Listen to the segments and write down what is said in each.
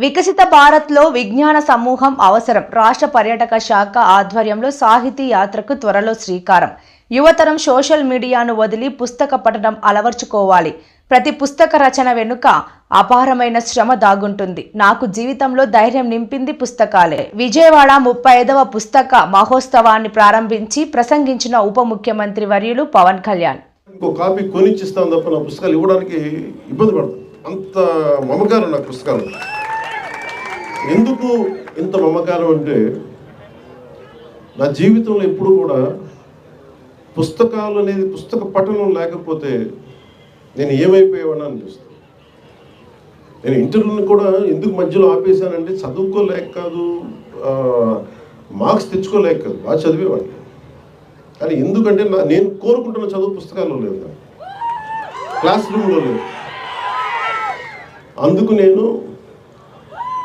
వికసిత భారత్లో విజ్ఞాన సమూహం అవసరం. రాష్ట్ర పర్యాటక శాఖ ఆధ్వర్యంలో సాహితీ యాత్రకు త్వరలో శ్రీకారం. యువతరం సోషల్ మీడియాను వదిలి పుస్తక పఠనం అలవర్చుకోవాలి. ప్రతి పుస్తక రచన వెనుక అపారమైన శ్రమ దాగుంటుంది. నాకు జీవితంలో ధైర్యం నింపింది పుస్తకాలే. విజయవాడ ముప్పై ఐదవ పుస్తక మహోత్సవాన్ని ప్రారంభించి ప్రసంగించిన ఉప ముఖ్యమంత్రి వర్యులు పవన్ కళ్యాణ్. ఇంకో కాపీ కొనిచ్చిస్తాను తప్ప నా పుస్తకాలు ఇవ్వడానికి ఇబ్బంది పడతాను. అంత మమకారం నా పుస్తకాలు. ఎందుకు ఇంత మమకారం అంటే నా జీవితంలో ఎప్పుడు కూడా పుస్తకాలు అనేది పుస్తక పఠనం లేకపోతే నేను ఏమైపోయేవాడిని అనిపిస్తుంది. నేను ఇంటర్వ్యూని కూడా ఎందుకు మధ్యలో ఆపేశానంటే చదువుకోలేక కాదు మార్క్స్ తెచ్చుకోలేక కాదు బాగా చదివేవాడిని. కానీ ఎందుకంటే నా నేను కోరుకుంటున్న చదువు పుస్తకాల్లో లేదు క్లాస్ రూమ్లో లేదు. అందుకు నేను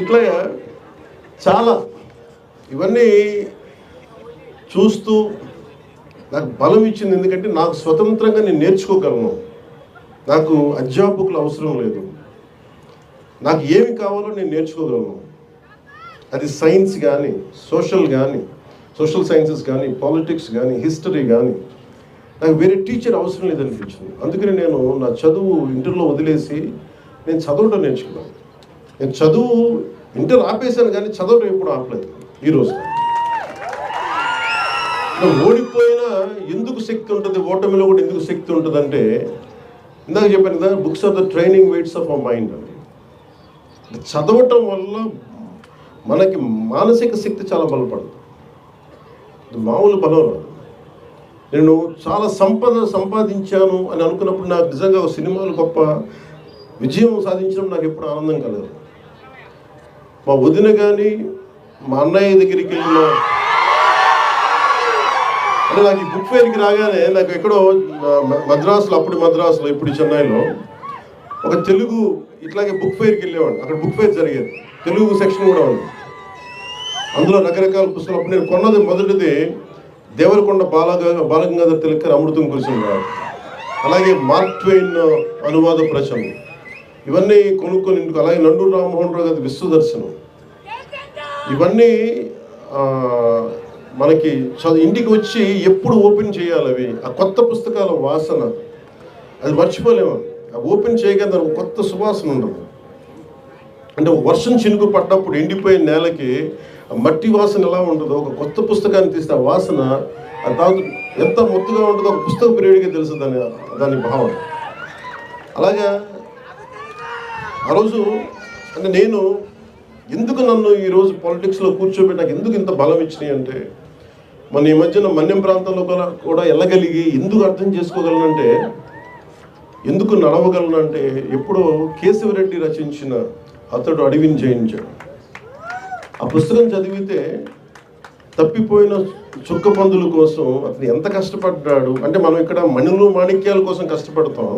ఇట్లా చాలా ఇవన్నీ చూస్తూ నాకు బలం ఇచ్చింది ఎందుకంటే నాకు స్వతంత్రంగా నేను నేర్చుకోగలను. నాకు అధ్యాపకులు అవసరం లేదు. నాకు ఏమి కావాలో నేను నేర్చుకోగలను. అది సైన్స్ కానీ సోషల్ కానీ సోషల్ సైన్సెస్ కానీ పాలిటిక్స్ కానీ హిస్టరీ కానీ నాకు వేరే టీచర్ అవసరం లేదనిపించింది. అందుకని నేను నా చదువు ఇంటర్లో వదిలేసి నేను చదవటం నేర్చుకున్నాను. నేను చదువు ఇంటర్ ఆపేశాను కానీ చదవడం ఎప్పుడు ఆపలేదు. ఈరోజు ఓడిపోయినా ఎందుకు శక్తి ఉంటుంది? ఓటమిలో కూడా ఎందుకు శక్తి ఉంటుంది అంటే ఇందాక చెప్పాను కదా books are the training weights of a mind అండి. చదవటం వల్ల మనకి మానసిక శక్తి చాలా బలపడుతుంది. మామూలు బలం రాదు నేను చాలా సంపద సంపాదించాను అని అనుకున్నప్పుడు నాకు నిజంగా ఒక సినిమాలు గొప్ప విజయం సాధించడం నాకు ఎప్పుడు ఆనందం కలదు మా వదిన కానీ మా అన్నయ్య దగ్గరికి వెళ్ళిన అంటే నాకు ఈ బుక్ ఫెయిర్కి రాగానే నాకు ఎక్కడో మద్రాసులో అప్పుడు మద్రాసులో ఇప్పుడు చెన్నైలో ఒక తెలుగు ఇట్లాగే బుక్ ఫెయిర్కి వెళ్ళేవాడు అక్కడ బుక్ ఫెయిర్ జరిగేది. తెలుగు సెక్షన్ కూడా ఉంది. అందులో రకరకాల పుస్తకాలు. అప్పుడు నేను కొన్నది మొదటిది దేవరకొండ బాలగ బాలగంగాధర్ తిలక్కర్ అమృతం కురిసింది అలాగే మార్క్ ట్వైన్ అనువాద ప్రచనం ఇవన్నీ కొనుక్కొని ఇంటికి అలాగే నండూరు రామ్మోహన్ రావు గారి విశ్వదర్శనం. ఇవన్నీ మనకి ఇంటికి వచ్చి ఎప్పుడు ఓపెన్ చేయాలి అవి? ఆ కొత్త పుస్తకాల వాసన. అది మర్చిపోలేము. ఆ ఓపెన్ చేయగా దానికి కొత్త సువాసన ఉండదు. అంటే వర్షం చినుకు పడ్డప్పుడు ఎండిపోయిన నేలకి ఆ మట్టి వాసన ఎలా ఉంటుందో ఒక కొత్త పుస్తకాన్ని తీస్తే ఆ వాసన దాని ఎంత మొత్తుగా ఉంటుందో ఒక పుస్తక ప్రియుడికి తెలుసు దాని దాని భావన. అలాగా ఆ రోజు అంటే నేను ఎందుకు నన్ను ఈరోజు పాలిటిక్స్లో కూర్చోబెట్టి నాకు ఎందుకు ఇంత బలం ఇచ్చినాయి అంటే మన ఈ మధ్యన మన్యం ప్రాంతంలో కూడా కూడా వెళ్ళగలిగి ఎందుకు అర్థం చేసుకోగలనంటే ఎందుకు నడవగలనంటే ఎప్పుడో కేశవరెడ్డి రచించిన అతడు అడవిని జయించాడు. ఆ పుస్తకం చదివితే తప్పిపోయిన చుక్క పందుల కోసం అతను ఎంత కష్టపడ్డాడు అంటే మనం ఇక్కడ మణులు మాణిక్యాల కోసం కష్టపడతాం.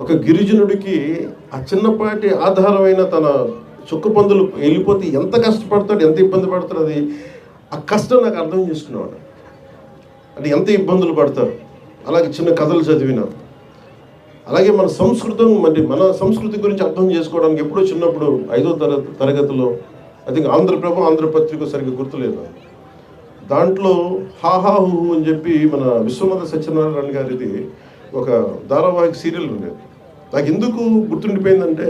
ఒక గిరిజనుడికి ఆ చిన్నపాటి ఆధారమైన తన చుక్కపందులు వెళ్ళిపోతే ఎంత కష్టపడతాడు ఎంత ఇబ్బంది పడతాడు అది ఆ కష్టం నాకు అర్థం చేసుకునేవాడు. అంటే ఎంత ఇబ్బందులు పడతారు. అలాగే చిన్న కథలు చదివినా. అలాగే మన సంస్కృతం మరి మన సంస్కృతి గురించి అర్థం చేసుకోవడానికి ఎప్పుడో చిన్నప్పుడు ఐదో తరగతి తరగతిలో ఐ థింక్ ఆంధ్రప్రభ ఆంధ్రపత్రిక సరిగ్గా గుర్తులేదు. దాంట్లో హాహా హూ అని చెప్పి మన విశ్వనాథ సత్యనారాయణ గారిది ఒక ధారావాహిక సీరియల్ ఉండేది నాకు ఎందుకు గుర్తుండిపోయిందంటే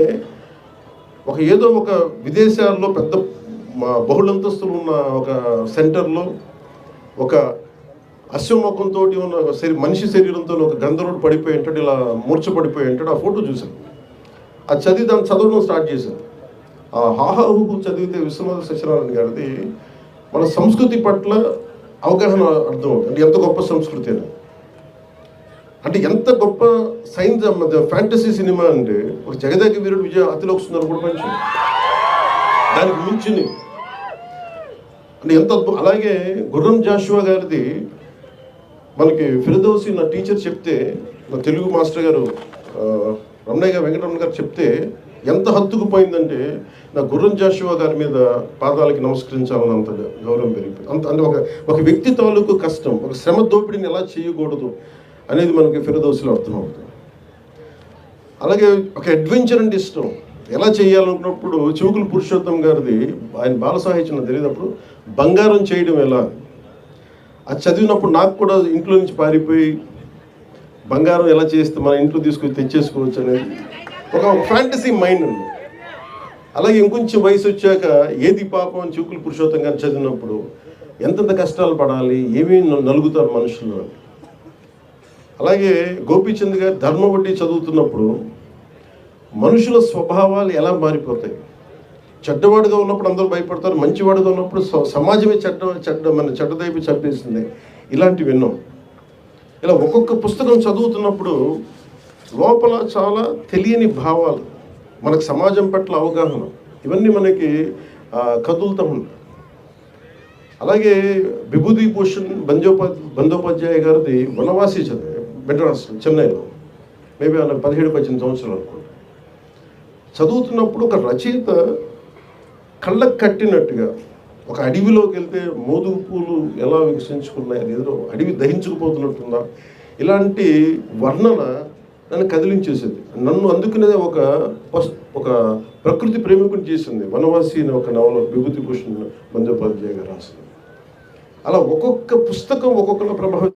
ఒక ఏదో ఒక విదేశాల్లో పెద్ద మా బహుళంతస్తులు ఉన్న ఒక సెంటర్లో ఒక అశ్వముఖంతో ఉన్న ఒక శరీ మనిషి శరీరంతో ఒక గంధర్వుడు పడిపోయి ఉంటాడు ఇలా మూర్చపడిపోయి ఉంటాడు ఆ ఫోటో చూశాను. అది చదివి దాన్ని చదవడం స్టార్ట్ చేశాను. ఆ హాహాహుకు చదివితే విశ్వనాథ సత్యనారాయణ గారిది మన సంస్కృతి పట్ల అవగాహన అర్థం అంటే ఎంత గొప్ప సంస్కృతి అని అంటే ఎంత గొప్ప సైన్స్ ఫ్యాంటసీ సినిమా అంటే ఒక జగదేక వీరుడు విజయ అతిలోక సుందర మంచి. దానికి మించింది. అంటే ఎంత అద్భుతం. అలాగే గుర్రం జాషువా గారిది మనకి ఫిరదోసి నా టీచర్ చెప్తే నా తెలుగు మాస్టర్ గారు రమణయ్య గారు వెంకటరమణ గారు చెప్తే ఎంత హత్తుకుపోయిందంటే నా గుర్రం జాషువా గారి మీద పాదాలకి నమస్కరించాలని అంత గౌరవం పెరిగిపోయింది. అంత అంటే ఒక ఒక వ్యక్తి తాలూకు కష్టం ఒక శ్రమ దోపిడీని ఎలా చేయకూడదు అనేది మనకి ఫిరదోసులో అర్థమవుతుంది. అలాగే ఒక అడ్వెంచర్ అంటే ఇష్టం. ఎలా చేయాలనుకున్నప్పుడు చివుకులు పురుషోత్తం గారిది ఆయన బాల సాహిత్యం తెలియనప్పుడు బంగారం చేయడం ఎలా? అది చదివినప్పుడు నాకు కూడా ఇంట్లో నుంచి పారిపోయి బంగారం ఎలా చేస్తే మన ఇంట్లో తీసుకొని తెచ్చేసుకోవచ్చు అనేది ఒక ఫ్యాంటసీ మైండ్ ఉంది. అలాగే ఇంకొంచెం వయసు వచ్చాక ఏది పాపం అని చివుకులు పురుషోత్తం గారు చదివినప్పుడు ఎంతెంత కష్టాలు పడాలి ఏమేమి నలుగుతారు మనుషులు అని. అలాగే గోపీచంద్ గారు ధర్మవడ్డీ చదువుతున్నప్పుడు మనుషుల స్వభావాలు ఎలా మారిపోతాయి? చెడ్డవాడుగా ఉన్నప్పుడు అందరూ భయపడతారు మంచివాడుగా ఉన్నప్పుడు సమాజమే చెడ్డ చెడ్డ మన చెడ్డదైపు చంపేస్తుంది ఇలాంటివి విన్నాం ఇలా ఒక్కొక్క పుస్తకం చదువుతున్నప్పుడు లోపల చాలా తెలియని భావాలు మనకు సమాజం పట్ల అవగాహన ఇవన్నీ మనకి కదులుతూ ఉంటాయి. అలాగే విభూతి భూషణ్ బంజోపా బందోపాధ్యాయ గారిది వనవాసి చదివే మెడ్రాస్ చెన్నైలో. మేబీ ఆయన పదిహేడు పద్దెనిమిది సంవత్సరాలు అనుకుంటా. చదువుతున్నప్పుడు ఒక రచయిత కళ్ళకు కట్టినట్టుగా ఒక అడవిలోకి వెళ్తే మోదుగు పూలు ఎలా వికసించుకున్నాయి అది ఏదో అడవి దహించుకుపోతున్నట్టుందా? ఇలాంటి వర్ణన నన్ను కదిలించేసేది. నన్ను అందుకునే ఒక ఒక ప్రకృతి ప్రేమికుని చేసింది. వనవాసి అనే ఒక నవల విభూతి భూషణ్ బందోపాధ్యాయ గారు రాసింది. అలా ఒక్కొక్క పుస్తకం ఒక్కొక్కలా ప్రభావితం